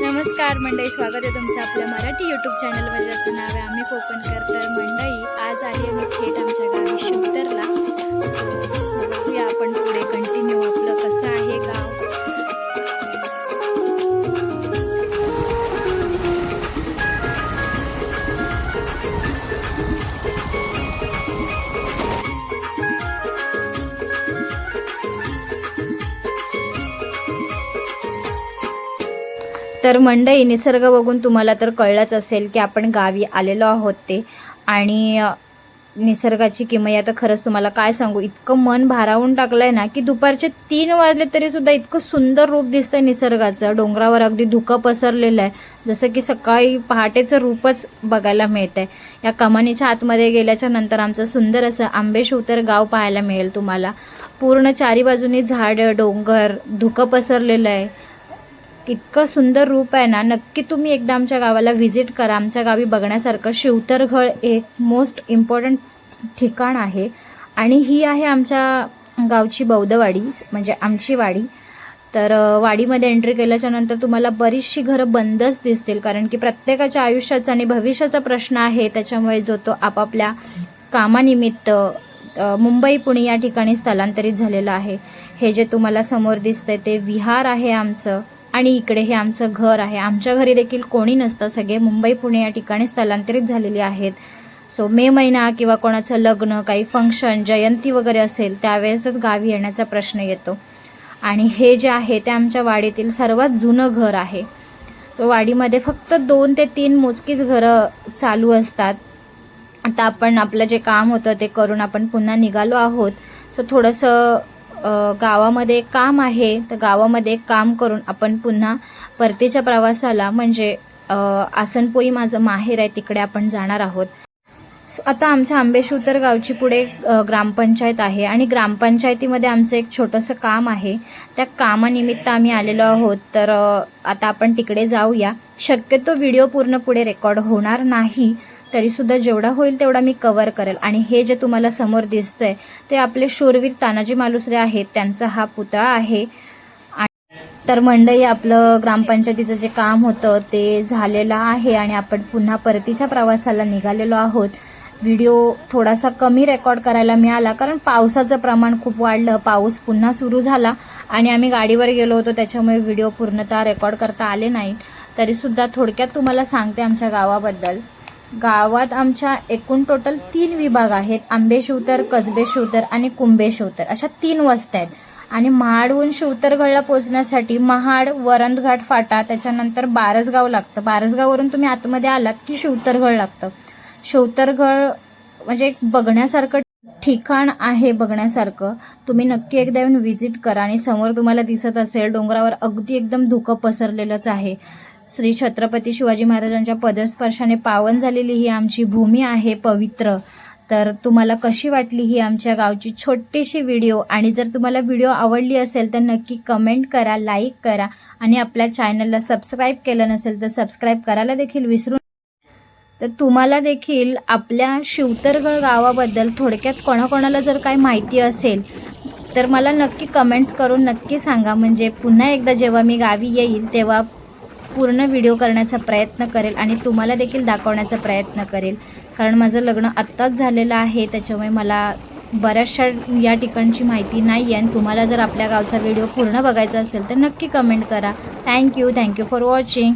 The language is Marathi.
नमस्कार मंडळी स्वागत आहे तुमचं आपल्या मराठी यूट्यूब चॅनलवर ज्याचं नाव आहे आम्ही कोकणकर तर मंडळी. आज आहे मी थेट आमच्या गावी शिवतरला. तर मंडई निसर्ग बघून तुम्हाला तर कळलंच असेल की आपण गावी आलेलो आहोत ते. आणि निसर्गाची किमया तर खरंच तुम्हाला काय सांगू इतकं मन भारावून टाकलंय ना की दुपारचे तीन वाजले तरी सुद्धा इतकं सुंदर रूप दिसतंय निसर्गाचं. डोंगरावर अगदी धुकं पसरलेलं आहे. जसं की सकाळी पहाटेचं रूपच बघायला मिळतंय. या कमानीच्या आतमध्ये गेल्याच्यानंतर आमचं सुंदर असं आंबेशोतर गाव पाहायला मिळेल तुम्हाला. पूर्ण चारी बाजूनी झाडं डोंगर धुकं पसरलेलं आहे. इतकं सुंदर रूप आहे ना नक्की तुम्ही एकदा आमच्या गावाला व्हिजिट करा. आमच्या गावी बघण्यासारखं शिवतरघळ एक मोस्ट इम्पॉर्टंट ठिकाण आहे. आणि ही आहे आमच्या गावची बौद्धवाडी म्हणजे आमची वाडी. तर वाडीमध्ये एंट्री केल्याच्यानंतर तुम्हाला बरीचशी घरं बंदच दिसतील. कारण की प्रत्येकाच्या आयुष्याचा आणि भविष्याचा प्रश्न आहे. त्याच्यामुळे जो तो आपापल्या कामानिमित्त मुंबई पुणे या ठिकाणी स्थलांतरित झालेला आहे. हे जे तुम्हाला समोर दिसतंय ते विहार आहे आमचं. आणि इकडे हे आमचं घर आहे. आमच्या घरी देखील कोणी नसतं. सगळे मुंबई पुणे या ठिकाणी स्थलांतरित झालेले आहेत. सो मे महिना किंवा कोणाचं लग्न काही फंक्शन जयंती वगैरे असेल त्यावेळेसच गावी येण्याचा प्रश्न येतो. आणि हे जे आहे ते आमच्या वाडीतील सर्वात जुनं घर आहे. सो वाडीमध्ये फक्त दोन ते तीन मोजकीच घरं चालू असतात. आता आपण आपलं जे काम होतं ते करून आपण पुन्हा निघालो आहोत. सो थोडंसं गावामध्ये एक काम आहे तर गावामध्ये एक काम करून आपण पुन्हा परतीच्या प्रवासाला म्हणजे आसनपोई माझं माहेर आहे तिकडे आपण जाणार आहोत. आता आमच्या आंबेशूतर गावची पुढे ग्रामपंचायत आहे आणि ग्रामपंचायतीमध्ये आमचं एक छोटंसं काम आहे. त्या कामानिमित्त आम्ही आलेलो आहोत तर आता आपण तिकडे जाऊया. शक्यतो व्हिडिओ पूर्ण पुढे रेकॉर्ड होणार नाही तरीसुद्धा जेवढा होईल तेवढा मी कवर करेल. आणि हे जे तुम्हाला समोर दिसतंय ते आपले शूरवीर तानाजी मालुसरे आहेत. त्यांचा हा पुतळा आहे. तर मंडई आपलं ग्रामपंचायतीचं जे काम होतं ते झालेलं आहे आणि आपण पुन्हा परतीच्या प्रवासाला निघालेलो आहोत. व्हिडिओ थोडासा कमी रेकॉर्ड करायला मिळाला कारण पावसाचं प्रमाण खूप वाढलं. पाऊस पुन्हा सुरू झाला आणि आम्ही गाडीवर गेलो होतो त्याच्यामुळे व्हिडिओ पूर्णतः रेकॉर्ड करता आले नाही. तरीसुद्धा थोडक्यात तुम्हाला सांगते आमच्या गावाबद्दल. गावात आमच्या एकूण टोटल तीन विभाग आहेत. आंबे शिवतर कसबे शिवतर आणि कुंभे शिवतर. अशा तीन वस्त्या आहेत. आणि महाडहून शिवतरगडला पोहोचण्यासाठी महाड वरंदघाट फाटा त्याच्यानंतर बारसगाव लागतं. बारसगाववरून तुम्ही आतमध्ये आलात की शिवतरगड लागतं. शिवतरगड म्हणजे एक बघण्यासारखं ठिकाण आहे बघण्यासारखं. तुम्ही नक्की एकदा येऊन व्हिजिट करा आणि समोर तुम्हाला दिसत असेल डोंगरावर अगदी एकदम धुकं पसरलेलंच आहे. श्री छत्रपती शिवाजी महाराजांच्या पदस्पर्शाने पावन झालेली ही आमची भूमी आहे पवित्र. तर तुम्हाला कशी वाटली ही आमच्या गावची छोटीशी व्हिडिओ? आणि जर तुम्हाला व्हिडिओ आवडली असेल तर नक्की कमेंट करा लाईक करा आणि आपल्या चॅनलला सबस्क्राईब केलं नसेल तर सबस्क्राईब करायला देखील विसरू तर तुम्हाला देखील आपल्या शिवतरगड गावाबद्दल थोडक्यात कोणाकोणाला जर काही माहिती असेल तर मला नक्की कमेंट्स करून नक्की सांगा. म्हणजे पुन्हा एकदा जेव्हा मी गावी येईल तेव्हा पूर्ण व्हिडिओ करण्याचा प्रयत्न करेल आणि तुम्हाला देखील दाखवण्याचा प्रयत्न करेल. कारण माझं लग्न आत्ताच झालेलं आहे त्याच्यामुळे मला बऱ्याचशा या ठिकाणची माहिती नाही आहे आणि तुम्हाला जर आपल्या गावचा व्हिडिओ पूर्ण बघायचा असेल तर नक्की कमेंट करा. Thank you thank you for watching